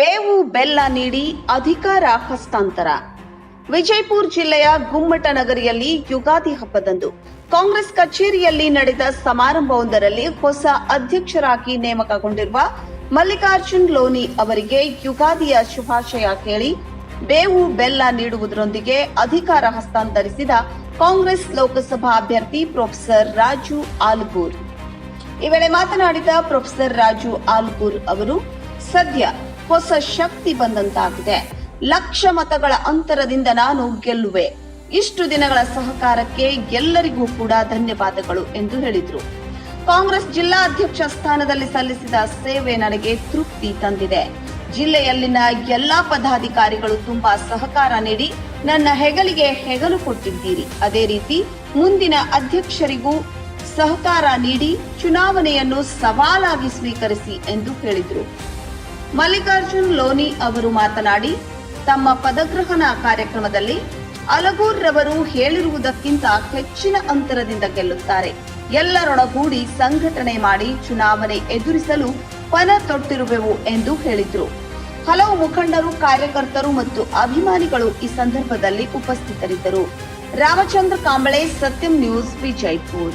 ಬೇವು ಬೆಲ್ಲ ನೀಡಿ ಅಧಿಕಾರ ಹಸ್ತಾಂತರ. ವಿಜಯಪುರ ಜಿಲ್ಲೆಯ ಗುಮ್ಮಟ ನಗರಿಯಲ್ಲಿ ಯುಗಾದಿ ಹಬ್ಬದಂದು ಕಾಂಗ್ರೆಸ್ ಕಚೇರಿಯಲ್ಲಿ ನಡೆದ ಸಮಾರಂಭವೊಂದರಲ್ಲಿ ಹೊಸ ಅಧ್ಯಕ್ಷರಾಗಿ ನೇಮಕಗೊಂಡಿರುವ ಮಲ್ಲಿಕಾರ್ಜುನ್ ಲೋನಿ ಅವರಿಗೆ ಯುಗಾದಿಯ ಶುಭಾಶಯ ಕೇಳಿ ಬೇವು ಬೆಲ್ಲ ನೀಡುವುದರೊಂದಿಗೆ ಅಧಿಕಾರ ಹಸ್ತಾಂತರಿಸಿದ ಕಾಂಗ್ರೆಸ್ ಲೋಕಸಭಾ ಅಭ್ಯರ್ಥಿ ಪ್ರೊಫೆಸರ್ ರಾಜು ಆಲ್ಗೂರ್. ಈ ವೇಳೆ ಮಾತನಾಡಿದ ಪ್ರೊಫೆಸರ್ ರಾಜು ಆಲ್ಗೂರ್ ಅವರು, ಸದ್ಯ ಹೊಸ ಶಕ್ತಿ ಬಂದಂತಾಗಿದೆ. ಲಕ್ಷ ಮತಗಳ ಅಂತರದಿಂದ ನಾನು ಗೆಲ್ಲುವೆ. ಇಷ್ಟು ದಿನಗಳ ಸಹಕಾರಕ್ಕೆ ಎಲ್ಲರಿಗೂ ಕೂಡ ಧನ್ಯವಾದಗಳು ಎಂದು ಹೇಳಿದರು. ಕಾಂಗ್ರೆಸ್ ಜಿಲ್ಲಾ ಅಧ್ಯಕ್ಷ ಸ್ಥಾನದಲ್ಲಿ ಸಲ್ಲಿಸಿದ ಸೇವೆ ನನಗೆ ತೃಪ್ತಿ ತಂದಿದೆ. ಜಿಲ್ಲೆಯಲ್ಲಿನ ಎಲ್ಲಾ ಪದಾಧಿಕಾರಿಗಳು ತುಂಬಾ ಸಹಕಾರ ನೀಡಿ ನನ್ನ ಹೆಗಲಿಗೆ ಹೆಗಲು ಕೊಟ್ಟಿದ್ದೀರಿ. ಅದೇ ರೀತಿ ಮುಂದಿನ ಅಧ್ಯಕ್ಷರಿಗೂ ಸಹಕಾರ ನೀಡಿ ಚುನಾವಣೆಯನ್ನು ಸವಾಲಾಗಿ ಸ್ವೀಕರಿಸಿ ಎಂದು ಹೇಳಿದರು. ಮಲ್ಲಿಕಾರ್ಜುನ್ ಲೋನಿ ಅವರು ಮಾತನಾಡಿ, ತಮ್ಮ ಪದಗ್ರಹಣ ಕಾರ್ಯಕ್ರಮದಲ್ಲಿ ಅಲಗೂರ್ ರವರು ಹೇಳಿರುವುದಕ್ಕಿಂತ ಹೆಚ್ಚಿನ ಅಂತರದಿಂದ ಗೆಲ್ಲುತ್ತಾರೆ. ಎಲ್ಲರೊಡಗೂಡಿ ಸಂಘಟನೆ ಮಾಡಿ ಚುನಾವಣೆ ಎದುರಿಸಲು ಪಣ ತೊಟ್ಟಿರುವೆವು ಎಂದು ಹೇಳಿದರು. ಹಲವು ಮುಖಂಡರು, ಕಾರ್ಯಕರ್ತರು ಮತ್ತು ಅಭಿಮಾನಿಗಳು ಈ ಸಂದರ್ಭದಲ್ಲಿ ಉಪಸ್ಥಿತರಿದ್ದರು. ರಾಮಚಂದ್ರ ಕಾಂಬಳೆ, ಸತ್ಯಂ ನ್ಯೂಸ್, ವಿಜಯಪುರ್.